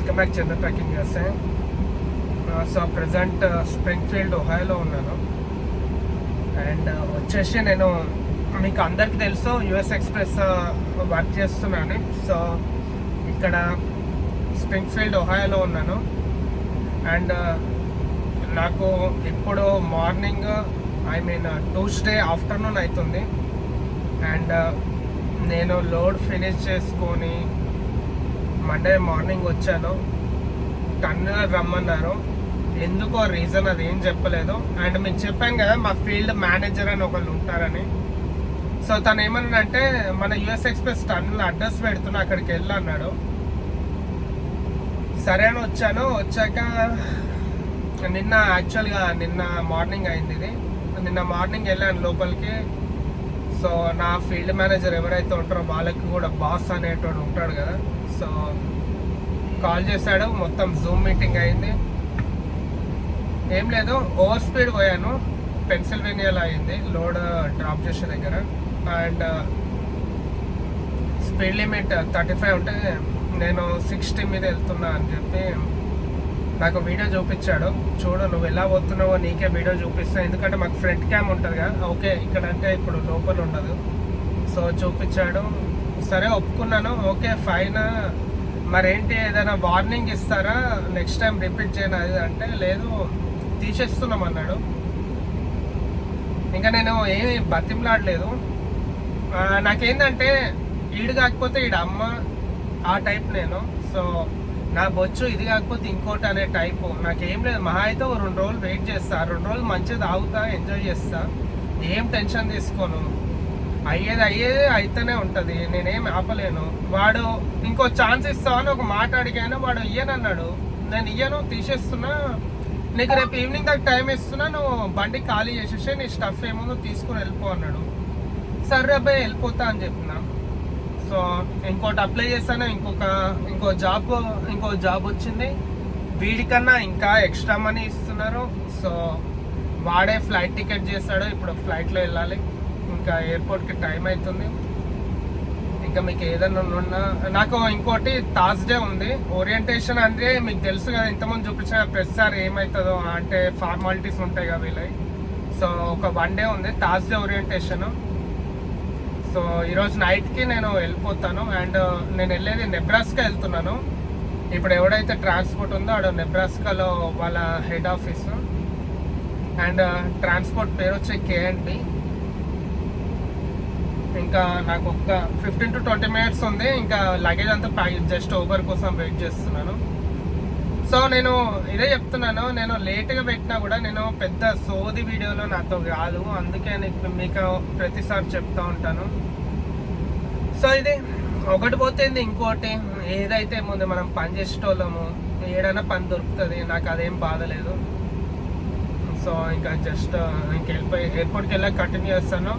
Welcome back Chandra trekking చేస్తే so present Springfield ఒహాయోలో ఉన్నాను. అండ్ uh, వచ్చేసి నేను మీకు అందరికీ తెలుసు యుఎస్ ఎక్స్ప్రెస్ వర్క్ చేస్తున్నాను. సో ఇక్కడ స్ప్రింగ్ ఫీల్డ్ ఒహాయోలో ఉన్నాను అండ్ uh, నాకు ఇప్పుడు morning I mean Tuesday afternoon అవుతుంది. అండ్ uh, నేను లోడ్ ఫినిష్ చేసుకొని మండే మార్నింగ్ వచ్చాను. టన్నుల రమ్మన్నారు. ఎందుకో రీజన్ అది ఏం చెప్పలేదు. అండ్ మీకు చెప్పాను కదా మా ఫీల్డ్ మేనేజర్ అని ఒకళ్ళు ఉంటారని. సో తను ఏమన్నాడంటే మన యుఎస్ ఎక్స్ప్రెస్ టన్నుల అడ్రస్ పెడుతున్నా అక్కడికి వెళ్ళన్నాడు సరే అని వచ్చాను. వచ్చాక నిన్న యాక్చువల్గా నిన్న మార్నింగ్ అయింది ఇది. నిన్న మార్నింగ్ వెళ్ళాను లోపలికి. సో నా ఫీల్డ్ మేనేజర్ ఎవరైతే ఉంటారో వాళ్ళకి కూడా బాస్ అనేటోడు ఉంటాడు కదా. సో కాల్ చేశాడు. మొత్తం జూమ్ మీటింగ్ అయింది. ఏం లేదు ఓవర్ స్పీడ్ పోయాను. పెన్సిల్వేనియాలో అయింది లోడ్ డ్రాప్ చేసే దగ్గర. And speed limit thirty five ఉంటే నేను సిక్స్టీ మీద వెళ్తున్నా అని చెప్పి నాకు వీడియో చూపించాడు. చూడు నువ్వు ఎలా పోతున్నావో నీకే వీడియో చూపిస్తా. ఎందుకంటే మాకు ఫ్రంట్ క్యామ్ ఉంటుంది కదా ఓకే ఇక్కడ అంటే ఇప్పుడు లోపల ఉండదు. సో చూపించాడు. సరే ఒప్పుకున్నాను. ఓకే ఫైన్ మరేంటి ఏదైనా వార్నింగ్ ఇస్తారా? నెక్స్ట్ టైం రిపీట్ చేయను? అది అంటే లేదు తీసేస్తున్నాం అన్నాడు. ఇంకా నేను ఏమి బతిమలాడలేదు. నాకేంటంటే ఈడు కాకపోతే ఈడ అమ్మ ఆ టైప్ నేను. సో నా బొచ్చు ఇది కాకపోతే ఇంకోటి అనే టైపు నాకేం లేదు. మహా అయితే ఓ రెండు రోజులు వెయిట్ చేస్తా. రెండు రోజులు మంచిగా తాగుతా ఎంజాయ్ చేస్తా. ఏం టెన్షన్ తీసుకోను. అయ్యేది అయ్యేది అయితేనే ఉంటుంది. నేనేం ఆపలేను. వాడు ఇంకో ఛాన్స్ ఇస్తా అని ఒక మాట అడిగాను. వాడు ఇయ్యనన్నాడు. నేను ఇయ్యను తీసేస్తున్నా. నీకు రేపు ఈవినింగ్ దాకా టైం ఇస్తున్నా. నువ్వు బండి ఖాళీ చేసేసి నీ స్టఫ్ ఏముందో తీసుకుని వెళ్ళిపో అన్నాడు. సరే అబ్బాయి వెళ్ళిపోతా అని చెప్పిన. సో ఇంకోటి అప్లై చేశాను. ఇంకొక ఇంకో జాబ్ ఇంకో జాబ్ వచ్చింది. వీడికన్నా ఇంకా ఎక్స్ట్రా మనీ ఇస్తున్నారు. సో వాడే ఫ్లైట్ టికెట్ చేస్తాడు ఇప్పుడు ఫ్లైట్లో వెళ్ళాలి. ఇంకా ఎయిర్పోర్ట్కి టైం అవుతుంది ఇంకా మీకు ఏదైనా ఉన్నా నాకు ఇంకోటి థర్స్డే ఉంది. ఓరియంటేషన్ అంటే మీకు తెలుసు కదా ఇంతకుముందు చూపించిన ప్రతిసారి ఏమవుతుందో అంటే ఫార్మాలిటీస్ ఉంటాయి కదా వీళ్ళవి. సో ఒక వన్ డే ఉంది థర్స్డే ఓరియంటేషన్ సో ఈరోజు నైట్కి నేను వెళ్ళిపోతాను. అండ్ నేను వెళ్ళేది నెబ్రాస్కా వెళ్తున్నాను. ఇప్పుడు ఎవడైతే ట్రాన్స్పోర్ట్ ఉందో ఆడ నెబ్రాస్కాలో వాళ్ళ హెడ్ ఆఫీస్ అండ్ ట్రాన్స్పోర్ట్ పేరు వచ్చి కేఎన్బి ఇంకా నాకు ఒక ఫిఫ్టీన్ టు ట్వంటీ మినిట్స్ ఉంది. ఇంకా లగేజ్ అంతా ప్యాక్ జస్ట్ ఓబర్ కోసం వెయిట్ చేస్తున్నాను. సో నేను ఇదే చెప్తున్నాను. నేను లేట్గా పెట్టినా కూడా నేను పెద్ద సోది వీడియోలో నాతో కాదు. అందుకే నేను మీకు ప్రతిసారి చెప్తా ఉంటాను. సో ఇది ఒకటి పోతుంది ఇంకోటి ఏదైతే ముందు మనం పని చేసేటోళ్ళము. ఏడైనా పని దొరుకుతుంది. నాకు అదేం బాధ లేదు. సో ఇంకా జస్ట్ ఇంక వెళ్ళిపోయి ఎయిర్పోర్ట్కి వెళ్ళాక కంటిన్యూ చేస్తాను.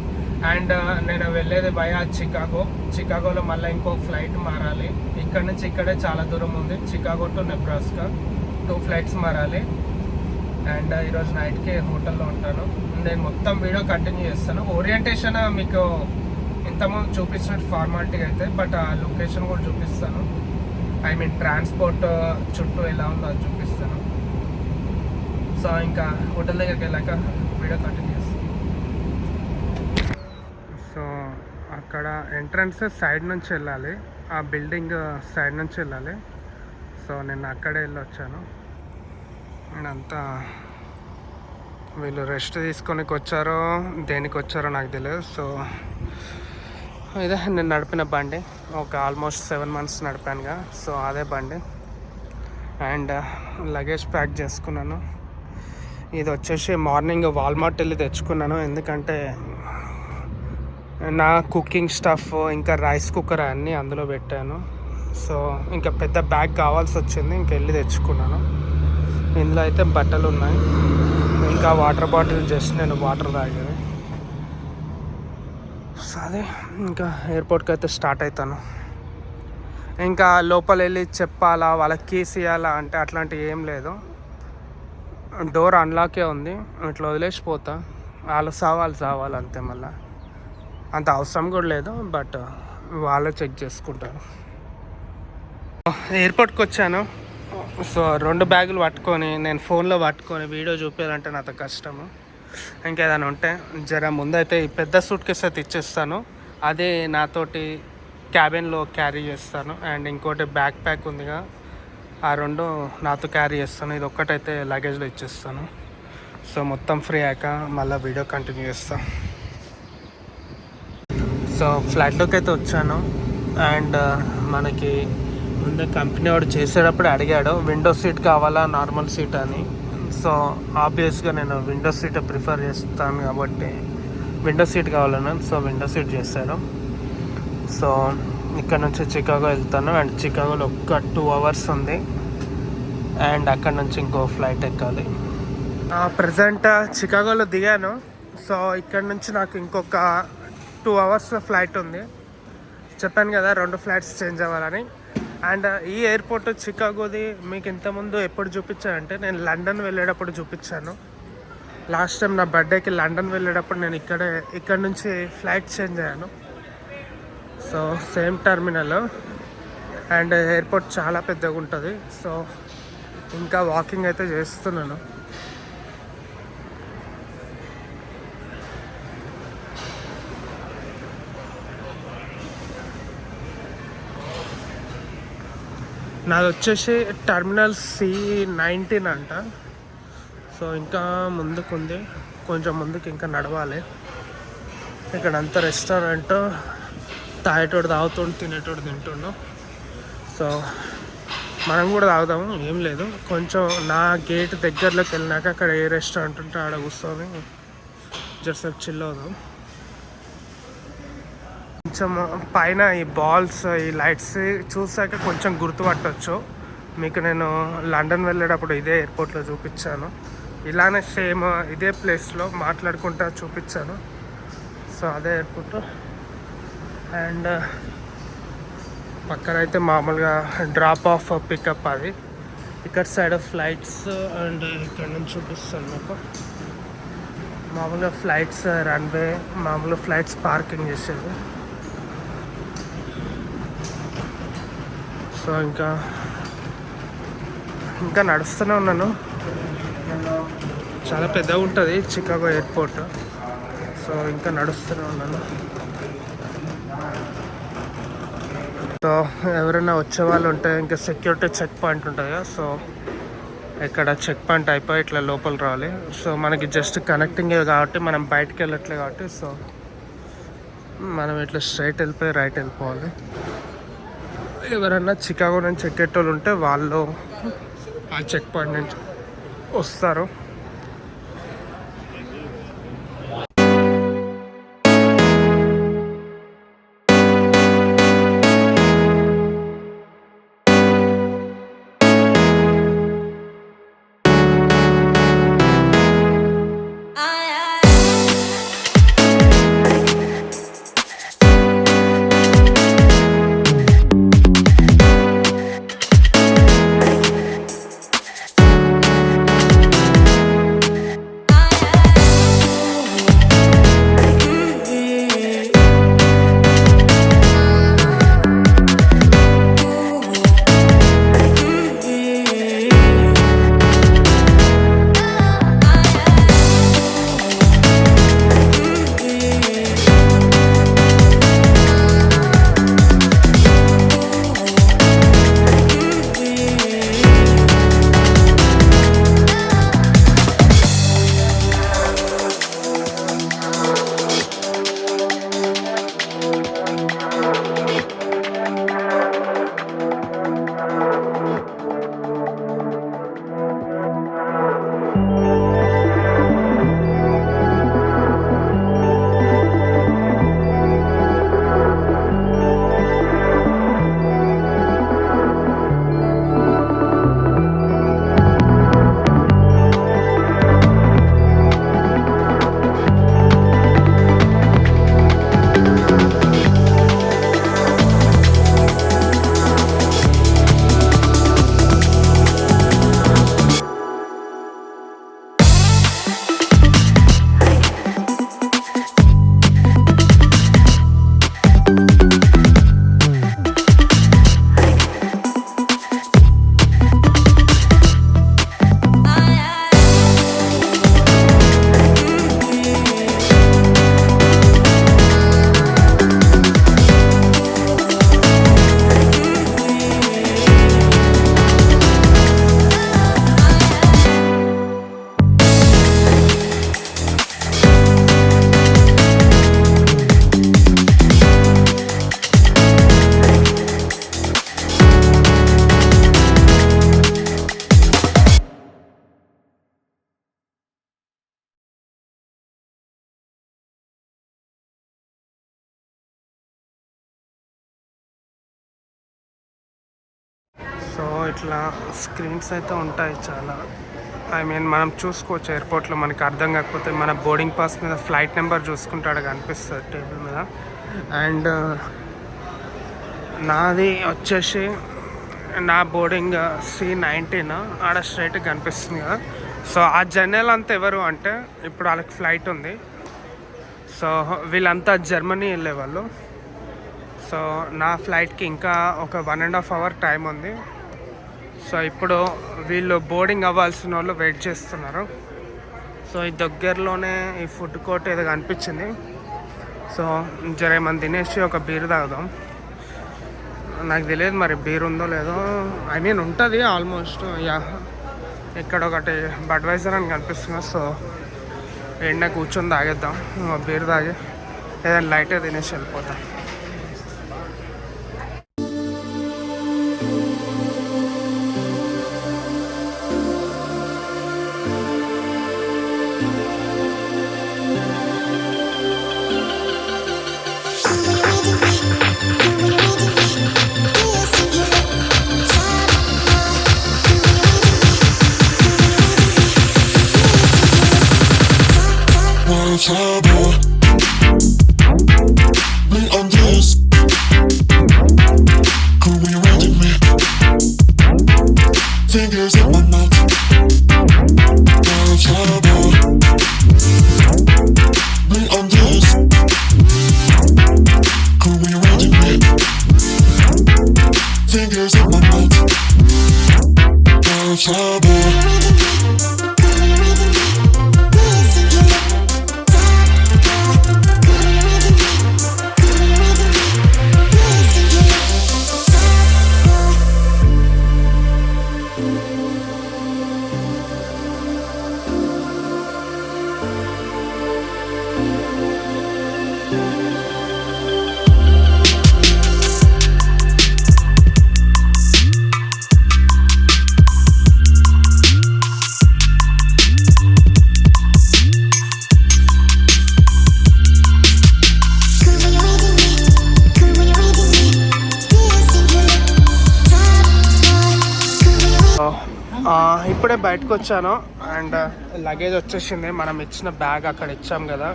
అండ్ నేను వెళ్ళేది బయా చికాగో చికాగోలో మళ్ళీ ఇంకో ఫ్లైట్ మారాలి. ఇక్కడ నుంచి ఇక్కడే చాలా దూరం ఉంది. Chicago to Nebraska two flights మారాలి. అండ్ ఈరోజు నైట్కి హోటల్లో ఉంటాను. నేను మొత్తం వీడియో కంటిన్యూ చేస్తాను. ఓరియంటేషన్ మీకు ఇంతకుముందు చూపించినట్టు ఫార్మాలిటీ అయితే బట్ ఆ లొకేషన్ కూడా చూపిస్తాను. ఐ మీన్ ట్రాన్స్పోర్ట్ చుట్టూ ఎలా ఉందో అది చూపిస్తాను. సో ఇంకా హోటల్ దగ్గరికి వెళ్ళాక వీడియో కంటిన్యూ చేస్తాను సో అక్కడ ఎంట్రన్స్ సైడ్ నుంచి వెళ్ళాలి. ఆ బిల్డింగ్ సైడ్ నుంచి వెళ్ళాలి. సో నేను అక్కడే వెళ్ళి వచ్చాను. అండ్ అంతా వీళ్ళు రెస్ట్ తీసుకొనికి వచ్చారో దేనికి వచ్చారో నాకు తెలియదు. సో ఇదే నేను నడిపిన బండి. ఒక ఆల్మోస్ట్ సెవెన్ మంత్స్ నడిపానుగా. సో అదే బండి. అండ్ లగేజ్ ప్యాక్ చేసుకున్నాను. ఇది వచ్చేసి మార్నింగ్ వాల్మార్ట్ వెళ్ళి తెచ్చుకున్నాను. ఎందుకంటే నా కుకింగ్ స్టఫ్ ఇంకా రైస్ కుక్కర్ అన్నీ అందులో పెట్టాను. సో ఇంకా పెద్ద బ్యాగ్ కావాల్సి వచ్చింది ఇంకా వెళ్ళి తెచ్చుకున్నాను. ఇందులో అయితే బట్టలు ఉన్నాయి. ఇంకా వాటర్ బాటిల్ జస్ట్ నేను వాటర్ తాగేది సో అదే ఇంకా ఎయిర్పోర్ట్కి అయితే స్టార్ట్ అవుతాను ఇంకా లోపల వెళ్ళి చెప్పాలా వాళ్ళకి కీస్ ఇవ్వాలా అంటే అట్లాంటివి ఏం లేదు. డోర్ అన్లాకే ఉంది ఇట్లా వదిలేసిపోతా వాళ్ళు సావాలి సావాలి అంతే మళ్ళీ. అంత అవసరం కూడా లేదు బట్ వాళ్ళే చెక్ చేసుకుంటారు. ఎయిర్పోర్ట్కి వచ్చాను. సో రెండు బ్యాగులు పట్టుకొని నేను ఫోన్లో పట్టుకొని వీడియో చూపించాలంటే నాతో కష్టము. ఇంకేదైనా ఉంటే జర ముందైతే ఈ పెద్ద సూట్ కేసు అయితే ఇచ్చేస్తాను. అదే నాతోటి క్యాబిన్లో క్యారీ చేస్తాను. అండ్ ఇంకోటి బ్యాక్ ప్యాక్ ఉందిగా. ఆ రెండు నాతో క్యారీ చేస్తాను. ఇది ఒక్కటైతే లగేజ్లో ఇచ్చేస్తాను. సో మొత్తం ఫ్రీ అయ్యాక మళ్ళీ వీడియో కంటిన్యూ చేస్తాను సో ఫ్లాట్లోకి అయితే వచ్చాను. అండ్ మనకి ముందు కంపెనీ వాడు చేసేటప్పుడు అడిగాడు విండో సీట్ కావాలా? నార్మల్ సీట్ అని. సో ఆబ్వియస్గా నేను విండో సీట్ ప్రిఫర్ చేస్తాను కాబట్టి విండో సీట్ కావాలను సో విండో సీట్ చేశాడు సో ఇక్కడ నుంచి చికాగో వెళ్తాను. అండ్ చికాగోలో ఒక్క టూ అవర్స్ ఉంది. అండ్ అక్కడ నుంచి ఇంకో ఫ్లైట్ ఎక్కాలి. ప్రజెంట్ చికాగోలో దిగాను. సో ఇక్కడ నుంచి నాకు ఇంకొక టూ అవర్స్లో ఫ్లైట్ ఉంది. చెప్పాను కదా రెండు ఫ్లైట్స్ చేంజ్ అవ్వాలని. అండ్ ఈ ఎయిర్పోర్ట్ చికాగోది మీకు ఇంతకుముందు ఎప్పుడు చూపించానంటే నేను లండన్ వెళ్ళేటప్పుడు చూపించాను. లాస్ట్ టైం నా బర్త్డేకి లండన్ వెళ్ళేటప్పుడు నేను ఇక్కడే ఇక్కడ నుంచి ఫ్లైట్ చేంజ్ అయ్యాను. So same terminal. And airport చాలా పెద్దగా ఉంటుంది సో ఇంకా వాకింగ్ అయితే చేస్తున్నాను. నాది వచ్చేసి టర్మినల్ సి నైన్టీన్ అంట. సో ఇంకా ముందుకుంది. కొంచెం ముందుకు ఇంకా నడవాలి. ఇక్కడ అంతా రెస్టారెంట్. తాగేటోడు తాగుతుండు తినేటోడు తింటుండు. సో మనం కూడా తాగుదాము ఏం లేదు. కొంచెం నా గేట్ దగ్గరలోకి వెళ్ళినాక అక్కడ ఏ రెస్టారెంట్ ఉంటే ఆడ కూర్చొని జరసేపు చిల్ అవుదాం. కొంచెం పైన ఈ బాల్స్ ఈ లైట్స్ చూసాక కొంచెం గుర్తుపట్టవచ్చు మీకు నేను లండన్ వెళ్ళేటప్పుడు ఇదే ఎయిర్పోర్ట్లో చూపించాను. ఇలానే సేమ్ ఇదే ప్లేస్లో మాట్లాడుకుంటా చూపించాను. సో అదే ఎయిర్పోర్ట్ అండ్ పక్కన అయితే మామూలుగా డ్రాప్ ఆఫ్ పికప్ అది. ఇక్కడ సైడ్ ఫ్లైట్స్ అండ్ ఇక్కడ నుంచి చూపిస్తాను మీకు. మామూలుగా ఫ్లైట్స్ రన్వే మామూలుగా ఫ్లైట్స్ పార్కింగ్ చేసేది. సో ఇంకా ఇంకా నడుస్తూనే ఉన్నాను. చాలా పెద్దగా ఉంటుంది చికాగో ఎయిర్పోర్ట్. సో ఇంకా నడుస్తూనే ఉన్నాను. సో ఎవరైనా వచ్చే వాళ్ళు ఉంటే ఇంకా సెక్యూరిటీ చెక్ పాయింట్ ఉంటుంది కదా సో ఇక్కడ చెక్ పాయింట్ అయిపోయి ఇట్లా లోపల రావాలి. సో మనకి జస్ట్ కనెక్టింగ్ కాబట్టి మనం బయటకు వెళ్ళట్లే కాబట్టి సో మనం ఇట్లా స్ట్రైట్ వెళ్ళిపోయి రైట్ వెళ్ళిపోవాలి. ఎవరన్నా చికాగో నుంచి ఎక్కేటోళ్ళు ఉంటే వాళ్ళు ఆ చెక్ పాయింట్ నుంచి వస్తారు. సో ఇట్లా స్క్రీన్స్ అయితే ఉంటాయి చాలా. ఐ మీన్ మనం చూసుకోవచ్చు ఎయిర్పోర్ట్లో మనకి అర్థం కాకపోతే మన బోర్డింగ్ పాస్ మీద ఫ్లైట్ నెంబర్ చూసుకుంటాడు కనిపిస్తుంది టేబుల్ మీద. అండ్ నాది వచ్చేసి నా బోర్డింగ్ సి నైన్టీన్ ఆడ స్ట్రైట్ కనిపిస్తుంది కదా. సో ఆ జర్నల్ అంతా ఎవరు అంటే ఇప్పుడు వాళ్ళకి ఫ్లైట్ ఉంది. సో వీళ్ళంతా జర్మనీ వెళ్ళేవాళ్ళు. సో నా ఫ్లైట్కి ఇంకా ఒక one and half hour time ఉంది. సో ఇప్పుడు వీళ్ళు బోర్డింగ్ అవ్వాల్సిన వాళ్ళు వెయిట్ చేస్తున్నారు. సో ఈ దగ్గరలోనే ఈ ఫుడ్ కోర్ట్ ఏదో కనిపించింది. సో జర మనం తినేసి ఒక బీర్ తాగుదాం. నాకు తెలియదు మరి బీర్ ఉందో లేదో. ఐ మీన్ ఉంటుంది ఆల్మోస్ట్ యా. ఇక్కడ ఒకటి బడ్వైజర్ అని కనిపిస్తుంది. సో ఎండ కూర్చొని తాగేద్దాం. బీర్ తాగి ఏదైనా లైట్గా తినేసి వెళ్ళిపోతాం. Trouble. బయటకు వచ్చాను. అండ్ uh, లగేజ్ వచ్చేసింది. మనం ఇచ్చిన బ్యాగ్ అక్కడ ఇచ్చాం కదా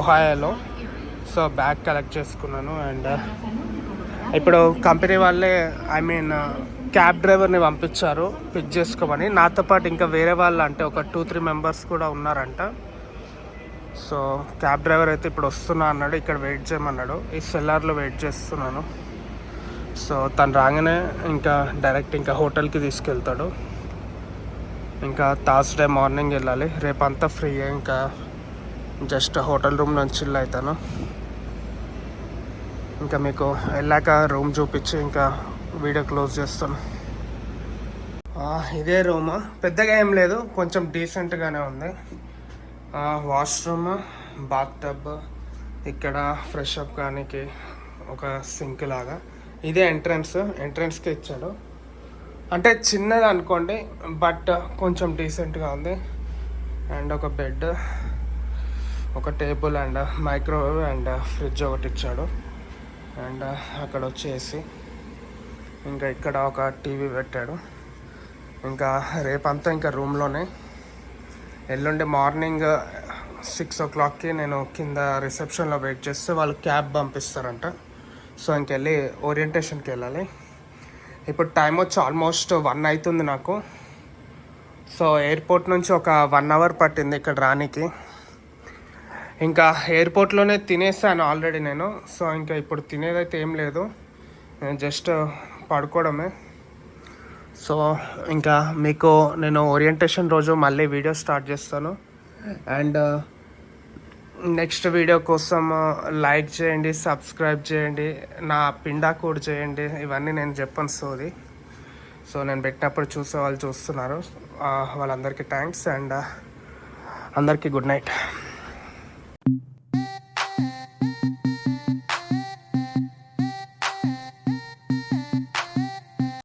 ఒహాయోలో సో బ్యాగ్ కలెక్ట్ చేసుకున్నాను. అండ్ uh, ఇప్పుడు కంపెనీ వాళ్ళే ఐ మీన్ క్యాబ్ డ్రైవర్ని పంపించారు. పిక్ చేసుకోమని. నాతో పాటు ఇంకా వేరే వాళ్ళు అంటే ఒక టూ త్రీ మెంబర్స్ కూడా ఉన్నారంట. సో క్యాబ్ డ్రైవర్ అయితే ఇప్పుడు వస్తున్నా అన్నాడు. ఇక్కడ వెయిట్ చేయమన్నాడు. ఈ సెల్లార్లో వెయిట్ చేస్తున్నాను. సో తను రాగానే ఇంకా డైరెక్ట్ ఇంకా హోటల్కి తీసుకెళ్తాడు. ఇంకా థర్స్డే మార్నింగ్ వెళ్ళాలి. రేపంతా ఫ్రీ ఇంకా జస్ట్ హోటల్ రూమ్ నుంచి చిల్ అవుతాను ఇంకా మీకు వెళ్ళాక రూమ్ చూపించి ఇంకా వీడియో క్లోజ్ చేస్తాను. ఇదే రూమ్ పెద్దగా ఏం లేదు కొంచెం డీసెంట్గానే ఉంది. వాష్రూమ్ బాత్ టబ్ ఇక్కడ ఫ్రెష్ అప్ కానికి ఒక సింక్ లాగా. ఇదే ఎంట్రన్స్ ఎంట్రన్స్కి ఇచ్చాడు. అంటే చిన్నది అనుకోండి బట్ కొంచెం డీసెంట్గా ఉంది. అండ్ ఒక బెడ్ ఒక table and microwave and fridge ఒకటి ఇచ్చాడు. అండ్ అక్కడ వచ్చేసి ఇంకా ఇక్కడ ఒక టీవీ పెట్టాడు. ఇంకా రేపంతా ఇంకా రూమ్లోనే. ఎల్లుండి మార్నింగ్ సిక్స్ ఓ క్లాక్కి నేను కింద రిసెప్షన్లో వెయిట్ చేస్తే వాళ్ళు క్యాబ్ పంపిస్తారంట. సో ఇంకెళ్ళి ఓరియంటేషన్కి వెళ్ళాలి. ఇప్పుడు టైం వచ్చి ఆల్మోస్ట్ వన్ అవుతుంది నాకు. సో ఎయిర్పోర్ట్ నుంచి ఒక వన్ అవర్ పట్టింది ఇక్కడ రానికి. ఇంకా ఎయిర్పోర్ట్లోనే తినేసాను ఆల్రెడీ నేను. సో ఇంకా ఇప్పుడు తినేదైతే ఏం లేదు. జస్ట్ పడుకోవడమే. సో ఇంకా మీకు నేను ఓరియంటేషన్ రోజు మళ్ళీ వీడియో స్టార్ట్ చేస్తాను. అండ్ నెక్స్ట్ వీడియో కోసం లైక్ చేయండి సబ్స్క్రైబ్ చేయండి. నా పిండా కోడ్ చేయండి. ఇవన్నీ నేను చెప్పను సోది. సో నేను పెట్టినప్పుడు చూసే వాళ్ళు చూస్తున్నారు. వాళ్ళందరికీ థ్యాంక్స్ అండ్ అందరికీ గుడ్ నైట్